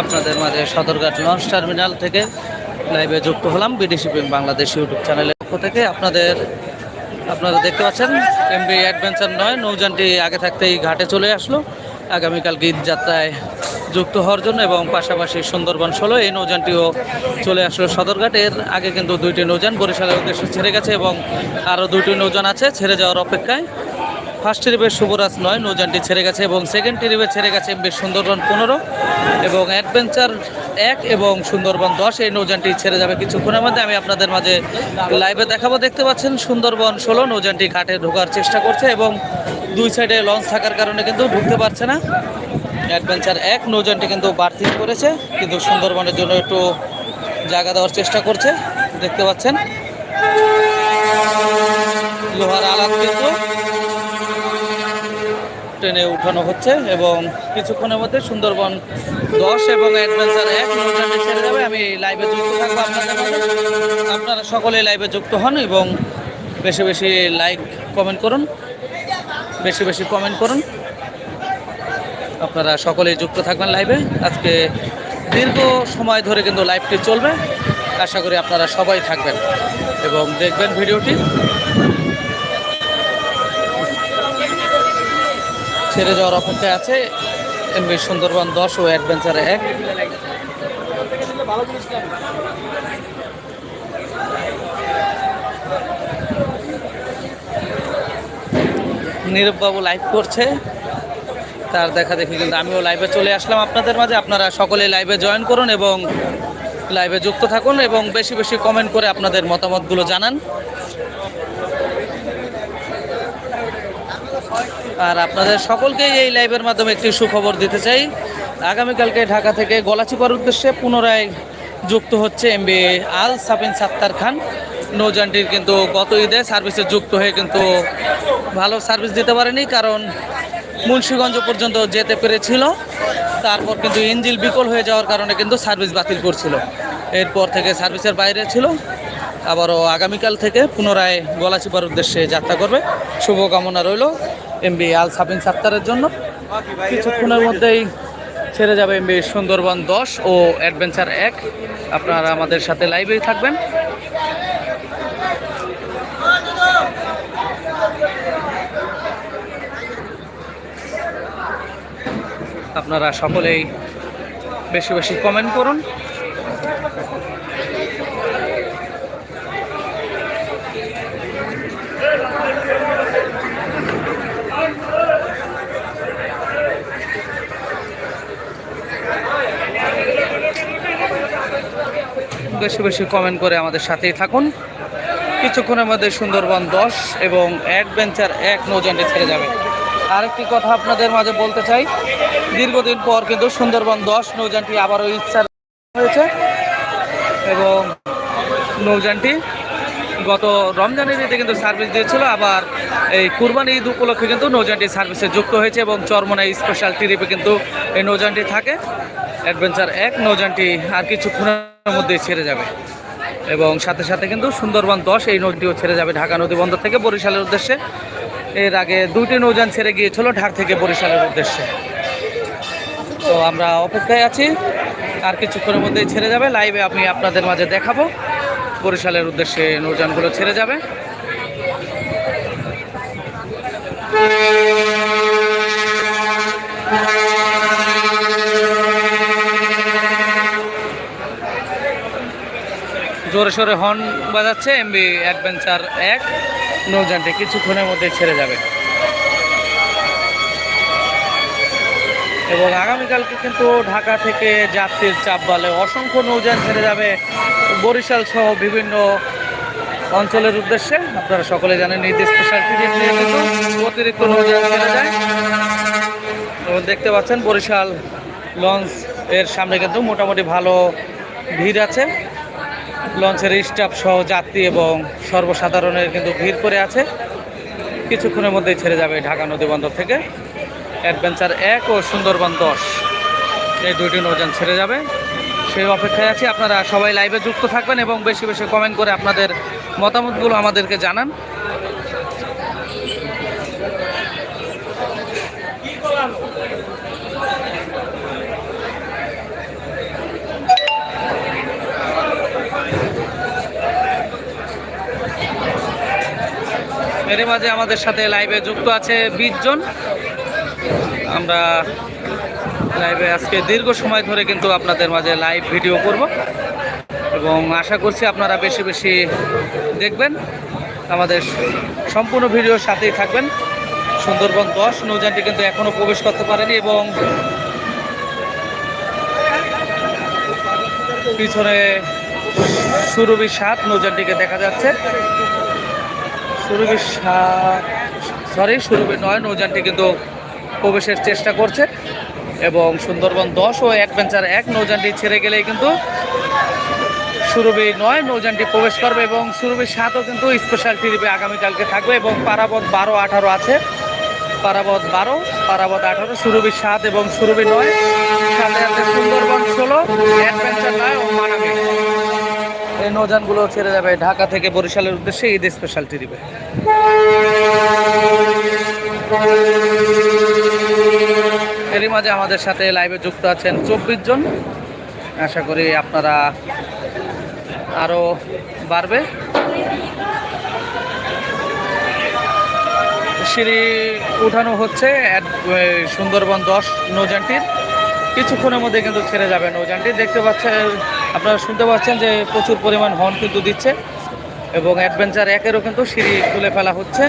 আপনাদের মাঝে Sadarghat launch terminal থেকে লাইভে যুক্ত হলাম বিদেশি পিং বাংলাদেশ ইউটিউব চ্যানেলের পক্ষ থেকে। আপনাদের, আপনারা দেখতে পাচ্ছেন এমবি অ্যাডভেঞ্চার নয়, নৌযানটি আগে থাকতেই ঘাটে চলে আসলো। আগামীকাল ঈদ যাত্রায় যুক্ত হওয়ার জন্য এবং পাশাপাশি সুন্দরবন ষোলো, এই নৌযানটিও চলে আসলো সদরঘাট। এর আগে কিন্তু দুইটি নৌযান বরিশালের উদ্দেশ্যে ছেড়ে গেছে এবং আরও দুইটি নৌযান আছে, ছেড়ে যাওয়ার অপেক্ষায়। ফার্স্ট ট্রিপের শুভরাজ নয়, নৌযানটি ছেড়ে গেছে এবং সেকেন্ড ট্রিপে ছেড়ে গেছে এমবি সুন্দরবন পনেরো এবং অ্যাডভেঞ্চার এক এবং সুন্দরবন দশ, এই নৌযানটি ছেড়ে যাবে কিছুক্ষণের মধ্যে। আমি আপনাদের মাঝে লাইভে দেখাবো। দেখতে পাচ্ছেন সুন্দরবন ষোলো, নৌযানটি ঘাটে ঢোকার চেষ্টা করছে এবং দুই সাইডে লঞ্চ থাকার কারণে কিন্তু ঢুকতে পারছে না। অ্যাডভেঞ্চার এক, নৌযানটি কিন্তু বাড়তি করেছে, কিন্তু সুন্দরবনের জন্য একটু জায়গা দেওয়ার চেষ্টা করছে। দেখতে পাচ্ছেন। লোহার আলাপ কিন্তু ট্রেনে উঠানো হচ্ছে এবং কিছুক্ষণের মধ্যে সুন্দরবন দশ এবং অ্যাডভেঞ্চার এক নৌযানে ছেড়ে যাবে। আমি লাইভে যুক্ত থাকব আপনাদের আপনারা সকলে লাইভে যুক্ত হন এবং বেশি বেশি লাইক কমেন্ট করুন। বেশি বেশি কমেন্ট করুন। আপনারা সকলেই যুক্ত থাকবেন লাইভে আজকে দীর্ঘ সময় ধরে কিন্তু লাইভটি চলবে। আশা করি আপনারা সবাই থাকবেন এবং দেখবেন ভিডিওটি ছেড়ে যাওয়ার অপেক্ষায় আছে। এমবি সুন্দরবন দশ ও অ্যাডভেঞ্চার এক। নীরববাবু লাইভ করছে। তার দেখা দেখি কিন্তু আমিও লাইভে চলে আসলাম আপনাদের মাঝে। আপনারা সকলে লাইভে জয়েন করুন এবং লাইভে যুক্ত থাকুন এবং বেশি বেশি কমেন্ট করে আপনাদের মতামতগুলো জানান। আর আপনাদের সকলকেই এই লাইভের মাধ্যমে একটি সুখবর দিতে চাই। আগামীকালকে ঢাকা থেকে গলাচিপার উদ্দেশ্যে পুনরায় যুক্ত হচ্ছে এমবি আল সাবিন সাত্তার খান। নৌজানটির কিন্তু গত ঈদে সার্ভিসে যুক্ত হয়ে কিন্তু ভালো সার্ভিস দিতে পারেনি, কারণ মুন্সীগঞ্জ পর্যন্ত যেতে পেরেছিল। তারপর কিন্তু ইঞ্জিল বিকল হয়ে যাওয়ার কারণে কিন্তু সার্ভিস বাতিল করছিল। এরপর থেকে সার্ভিসের বাইরে ছিল। আবারও আগামীকাল থেকে পুনরায় গলাচিপার উদ্দেশ্যে যাত্রা করবে। শুভকামনা রইল এমবি আল সাবিন সাত্তারের জন্য। কিছুক্ষণের মধ্যেই ছেড়ে যাবে এমবি সুন্দরবন দশ ও অ্যাডভেঞ্চার এক। আপনারা আমাদের সাথে লাইভেই থাকবেন। আপনারা সকলেই বেশি বেশি কমেন্ট করুন। বেশি বেশি কমেন্ট করে আমাদের সাথেই থাকুন। কিছুক্ষণের মধ্যে সুন্দরবন দশ এবং অ্যাডভেঞ্চার এক নৌযানটি ছেড়ে যাবে। আরেকটি কথা আপনাদের মাঝে বলতে চাই, দীর্ঘদিন পর কিন্তু সুন্দরবন দশ নৌজানটি আবারও ইচ্ছা হয়েছে এবং নৌযানটি গত রমজানের ঈদে কিন্তু সার্ভিস দিয়েছিল, আবার এই কুরবানি ঈদ উপলক্ষে কিন্তু নৌযানটি সার্ভিসে যুক্ত হয়েছে এবং চরমনাই স্পেশাল ট্রিপে কিন্তু এই নৌযানটি থাকে। অ্যাডভেঞ্চার এক, নৌযানটি আর কিছুক্ষণের মধ্যেই ছেড়ে যাবে। এবং সাথে সাথে কিন্তু সুন্দরবন দশ, এই নদীটিও ছেড়ে যাবে ঢাকা নদী বন্দর থেকে বরিশালের উদ্দেশ্যে। এর আগে দুইটি নৌযান ছেড়ে গিয়েছিল ঢাক থেকে বরিশালের উদ্দেশ্যে। তো আমরা অপেক্ষায় আছি, আর কিছুক্ষণের মধ্যেই ছেড়ে যাবে। লাইভে আমি আপনাদের মাঝে দেখাবো। বরিশালের উদ্দেশ্যে নৌযানগুলো ছেড়ে যাবে। জোরে সোরে হর্ন বাজাচ্ছে, এমবি অ্যাডভেঞ্চার এক, নৌযানটি কিছুক্ষণের মধ্যে ছেড়ে যাবে। এবং আগামীকালকে কিন্তু ঢাকা থেকে যাত্রীর চাপ বলে অসংখ্য নৌযান ছেড়ে যাবে। বরিশাল সহ বিভিন্ন অঞ্চলের উদ্দেশ্যে আপনারা সকলে জানেন ঈদ স্পেশাল টিকিট নিয়ে অতিরিক্ত নৌযান ছেড়ে যায়। এবং দেখতে পাচ্ছেন বরিশাল লঞ্চ এর সামনে কিন্তু মোটামুটি ভালো ভিড় আছে। লঞ্চের স্টাফ সহ যাত্রী এবং সর্বসাধারণের কিন্তু ভিড় করে আছে। কিছুক্ষণের মধ্যেই ছেড়ে যাবে ঢাকা নদী বন্দর থেকে। অ্যাডভেঞ্চার এক ও সুন্দরবন দশ। এই দুইটি নৌযান ছেড়ে যাবে। সেই অপেক্ষায় আছি। আপনারা সবাই লাইভে যুক্ত থাকবেন এবং বেশি বেশি কমেন্ট করে আপনাদের মতামতগুলো আমাদেরকে জানান। এর মাঝে আমাদের সাথে লাইভে যুক্ত আছে বিশজন আমরা লাইভে আজকে দীর্ঘ সময় ধরে কিন্তু আপনাদের মাঝে লাইভ ভিডিও করব। এবং আশা করছি আপনারা বেশি বেশি দেখবেন। আমাদের সম্পূর্ণ ভিডিওর সাথেই থাকবেন। সুন্দরবন দশ, নৌযানটি কিন্তু এখনও প্রবেশ করতে পারেনি এবং পিছনে সুরভি সাত, নৌযানটিকে দেখা যাচ্ছে। সুরভি সাত সরি সুরভি নয়, নৌযানটি কিন্তু প্রবেশের চেষ্টা করছে এবং সুন্দরবন দশ ও এক অ্যাডভেঞ্চার এক নৌযানটি ছেড়ে গেলেই কিন্তু সুরভি নয়, নৌযানটি প্রবেশ করবে এবং সুরভি সাতও কিন্তু স্পেশাল ট্রিপে আগামীকালকে থাকবে এবং পারাবত বারো, আঠারো আছে। পারাবত বারো, পারাবত আঠারো, সুরভি সাত এবং সুরভি নয়। সাথে আছে সুন্দরবন ষোলো, অ্যাডভেঞ্চার নয় ও মানামি এই নৌযানগুলো ছেড়ে যাবে। ঢাকা থেকে বরিশালের উদ্দেশ্যে ঈদ স্পেশাল ট্রিপে এরই মাঝে আমাদের সাথে লাইভে যুক্ত আছেন চব্বিশ জন। আশা করি আপনারা আরও বাড়বে। সিঁড়ি উঠানো হচ্ছে সুন্দরবন দশ নৌযানটির। কিছুক্ষণের মধ্যে কিন্তু ছেড়ে যাবে নৌযানটি। দেখতে পাচ্ছেন, আপনারা শুনতে পাচ্ছেন যে প্রচুর পরিমাণ হর্ন কিন্তু দিচ্ছে এবং অ্যাডভেঞ্চার একেরও কিন্তু সিঁড়ি খুলে ফেলা হচ্ছে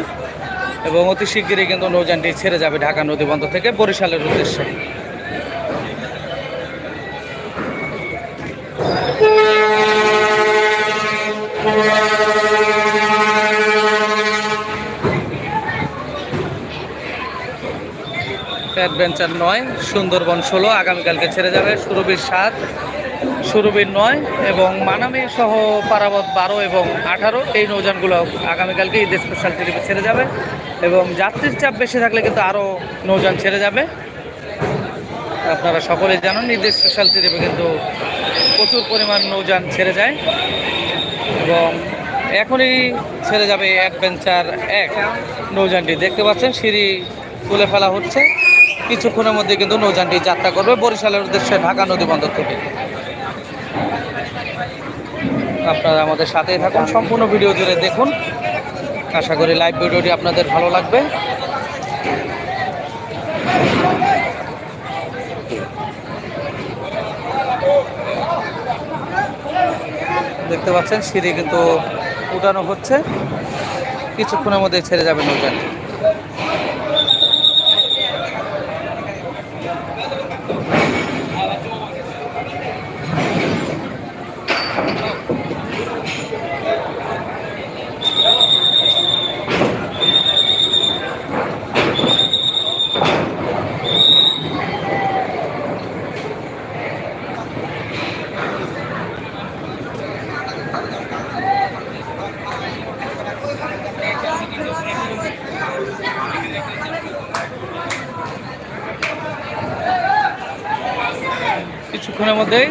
এবং অতি শিগগিরই কিন্তু নৌযানটি ছেড়ে যাবে ঢাকা নদীবন্দর থেকে বরিশালের উদ্দেশ্যে। অ্যাডভেঞ্চার নয়, সুন্দরবন ষোলো, আগামীকালকে ছেড়ে যাবে সুরবির সাত সুরবির নয় এবং মানামি সহ পারাবত বারো এবং আঠারো। এই নৌযানগুলো আগামীকালকে ঈদ স্পেশাল ট্রিপে ছেড়ে যাবে এবং যাত্রীর চাপ বেশি থাকলে কিন্তু আরও নৌযান ছেড়ে যাবে। আপনারা সকলেই জানেন, ঈদ স্পেশাল ট্রিপে কিন্তু প্রচুর পরিমাণ নৌযান ছেড়ে যায় এবং এখনই ছেড়ে যাবে অ্যাডভেঞ্চার এক নৌযানটি। দেখতে পাচ্ছেন, সিঁড়ি তুলে ফেলা হচ্ছে। কিছুক্ষণের মধ্যে কিন্তু নৌযানটি যাত্রা করবে বরিশালের উদ্দেশ্যে ঢাকা নদী বন্দর থেকে। আপনারা আমাদের সাথেই থাকুন, সম্পূর্ণ ভিডিও জুড়ে দেখুন। আশা করি লাইভ ভিডিওটি আপনাদের ভালো লাগবে। দেখতে পাচ্ছেন, সিঁড়ি কিন্তু উঠানো হচ্ছে। কিছুক্ষণের মধ্যে ছেড়ে যাবে নৌযানটি। কিছুক্ষণের মধ্যেই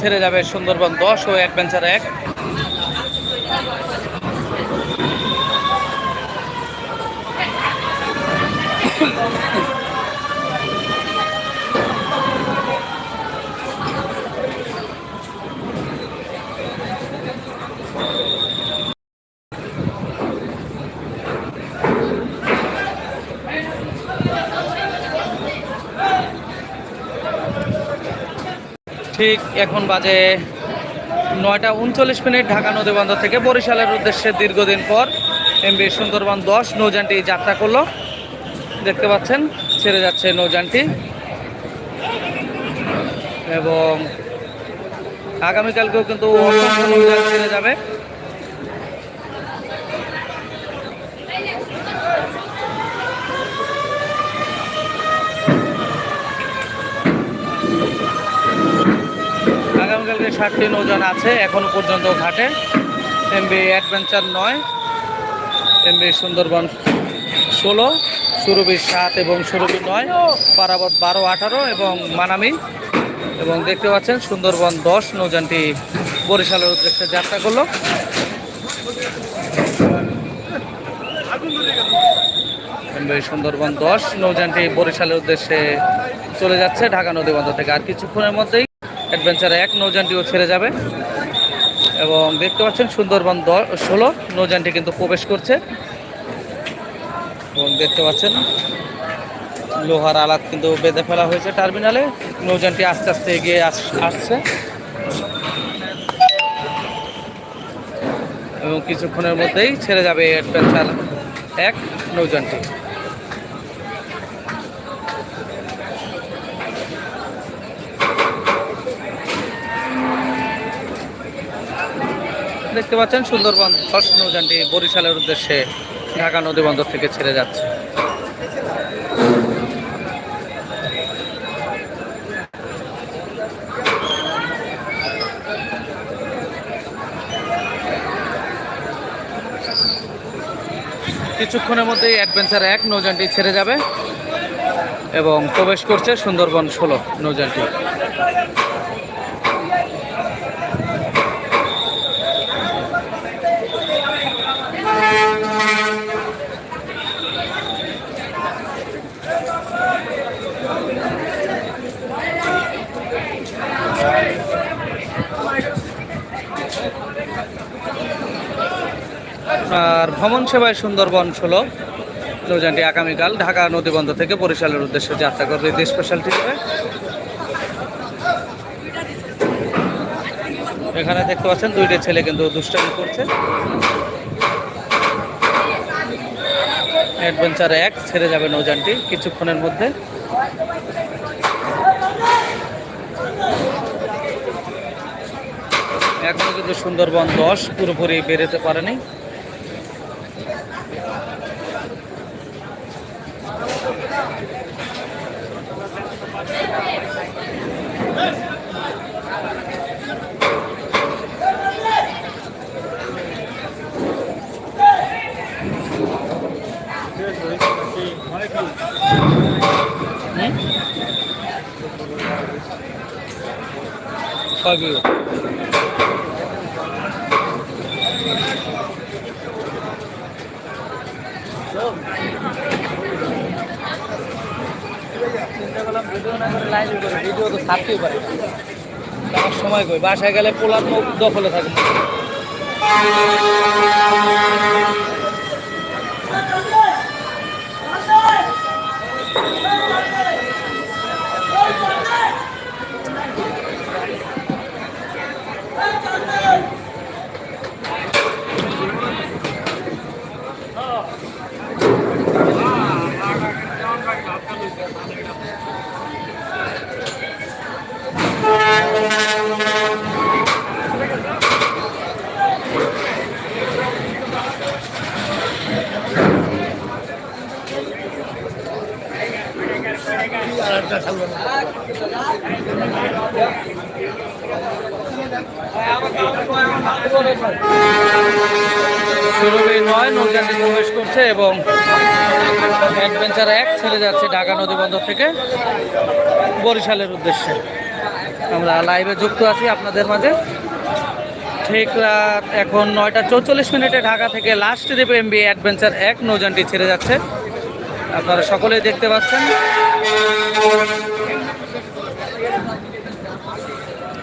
ছেড়ে যাবে সুন্দরবন দশ ও অ্যাডভেঞ্চার এক। ঠিক এখন বাজে নয়টা উনচল্লিশ মিনিট ঢাকা নদীবন্দর থেকে বরিশালের উদ্দেশ্যে দীর্ঘদিন পর এমবি সুন্দরবন দশ নৌযানটি যাত্রা করল। দেখতে পাচ্ছেন, ছেড়ে যাচ্ছে নৌযানটি। এবং আগামীকালকেও কিন্তু ছেড়ে যাবে। আগামীকালকে ষাটটি নৌযান আছে, এখনও পর্যন্ত ঘাটে। এমবি অ্যাডভেঞ্চার নয় এমবি সুন্দরবন ষোলো, সুরভি সাত এবং সুরভি নয়, পারাবত বারো, আঠারো এবং মানামি। এবং দেখতে পাচ্ছেন সুন্দরবন দশ নৌযানটি বরিশালের উদ্দেশ্যে যাত্রা করল। সুন্দরবন দশ নৌযানটি বরিশালের উদ্দেশ্যে চলে যাচ্ছে, ঢাকা নদী বন্দর থেকে। আর কিছুক্ষণের মধ্যেই অ্যাডভেঞ্চার এক নৌযানটিও ছেড়ে যাবে। এবং দেখতে পাচ্ছেন সুন্দরবন ষোলো, নৌযানটি কিন্তু প্রবেশ করছে। এবং দেখতে পাচ্ছেন লোহার আলাত কিন্তু বেঁধে ফেলা হয়েছে টার্মিনালে। নৌযানটি আস্তে আস্তে এগিয়ে আস- আসছে। এবং কিছুক্ষণের মধ্যেই ছেড়ে যাবে অ্যাডভেঞ্চার এক নৌযানটি। দেখতে পাচ্ছেন সুন্দরবন দশ নৌযানটি বরিশালের উদ্দেশ্যে ঢাকা নদী বন্দর থেকে ছেড়ে যাচ্ছে। কিছুক্ষণের মধ্যেই অ্যাডভেঞ্চার এক, নৌযানটি ছেড়ে যাবে এবং প্রবেশ করছে সুন্দরবন ষোলো নৌযানটি। আর ভ্রমণ সেবায় সুন্দরবন ষোলো নৌযানটি আগামীকাল ঢাকা নদীবন্দর থেকে বরিশালের উদ্দেশ্যে যাত্রা করবে। এই স্পেশাল ট্রিপে এখানে দেখতে পাচ্ছেন, দুইটা ছেলে কিন্তু দুষ্টামি করছে। অ্যাডভেঞ্চার এক, ছেড়ে যাবে নৌযানটি কিছুক্ষণের মধ্যে। এখনও কিন্তু সুন্দরবন দশ, পুরোপুরি বেরোতে পারেনি। তো ছাড়তেই পারে না। সময় কই বাসায় গেলে পোলার মুখ দখলে থাকে প্রবেশ করছে এবং অ্যাডভেঞ্চার এক ছেড়ে যাচ্ছে ঢাকা নদী বন্দর থেকে বরিশালের উদ্দেশ্যে। আমরা লাইভে যুক্ত আছি আপনাদের মাঝে। ঠিক রাত এখন নয়টা চৌচল্লিশ মিনিটে ঢাকা থেকে লাস্ট ট্রিপ এমবি অ্যাডভেঞ্চার এক নৌযানটি ছেড়ে যাচ্ছে। আপনারা সকলেই দেখতে পাচ্ছেন।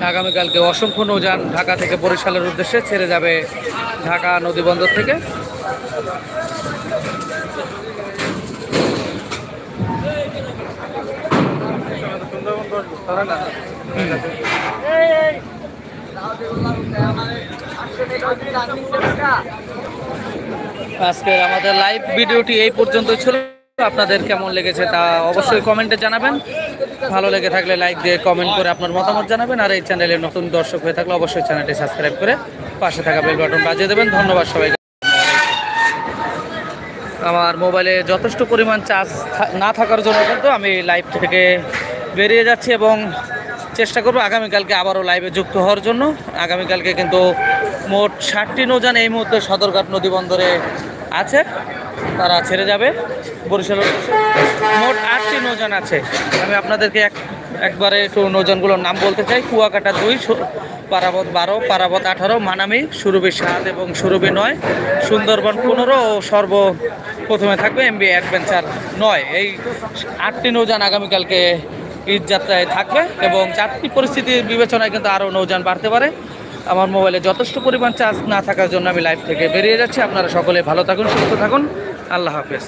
আগামীকালকে অসংখ্য নৌযান ঢাকা থেকে বরিশালের উদ্দেশ্যে ছেড়ে যাবে ঢাকা নদী বন্দর থেকে। আজকের আমাদের লাইভ ভিডিওটি এই পর্যন্ত ছিল। আপনাদের কেমন লেগেছে তা অবশ্যই কমেন্টে জানাবেন। ভালো লেগে থাকলে লাইক দিয়ে কমেন্ট করে আপনার মতামত জানাবেন আর এই চ্যানেলে নতুন দর্শক হয়ে থাকলে অবশ্যই চ্যানেলটি সাবস্ক্রাইব করে পাশে থাকা বেল বাটন বাজিয়ে দেবেন। ধন্যবাদ সবাইকে। আমার মোবাইলে যথেষ্ট পরিমাণ চার্জ না থাকার জন্য কিন্তু আমি লাইভ থেকে বেরিয়ে যাচ্ছি এবং চেষ্টা করব আগামীকালকে আবারও লাইভে যুক্ত হওয়ার জন্য। আগামীকালকে কিন্তু মোট ষাটটি নৌযান এই মুহূর্তে সদরঘাট নদী বন্দরে আছে। তারা ছেড়ে যাবে। বরিশাল মোট আটটি নৌযান আছে। আমি আপনাদেরকে এক একবারে একটু নৌযানগুলোর নাম বলতে চাই। কুয়াকাটা দুই পারাবত বারো, পারাবত আঠারো, মানামি, সুরভি সাত এবং সুরভি নয়। সুন্দরবন পনেরো ও সর্ব প্রথমে থাকবে এমবি অ্যাডভেঞ্চার নয়। এই আটটি নৌযান আগামীকালকে ঈদ যাত্রায় থাকবে এবং যাত্রী পরিস্থিতির বিবেচনায় কিন্তু আরও নৌযান বাড়তে পারে। আমার মোবাইলে যথেষ্ট পরিমাণ চার্জ না থাকার জন্য আমি লাইভ থেকে বেরিয়ে যাচ্ছি। আপনারা সকলে ভালো থাকুন, সুস্থ থাকুন। আল্লাহ হাফেজ।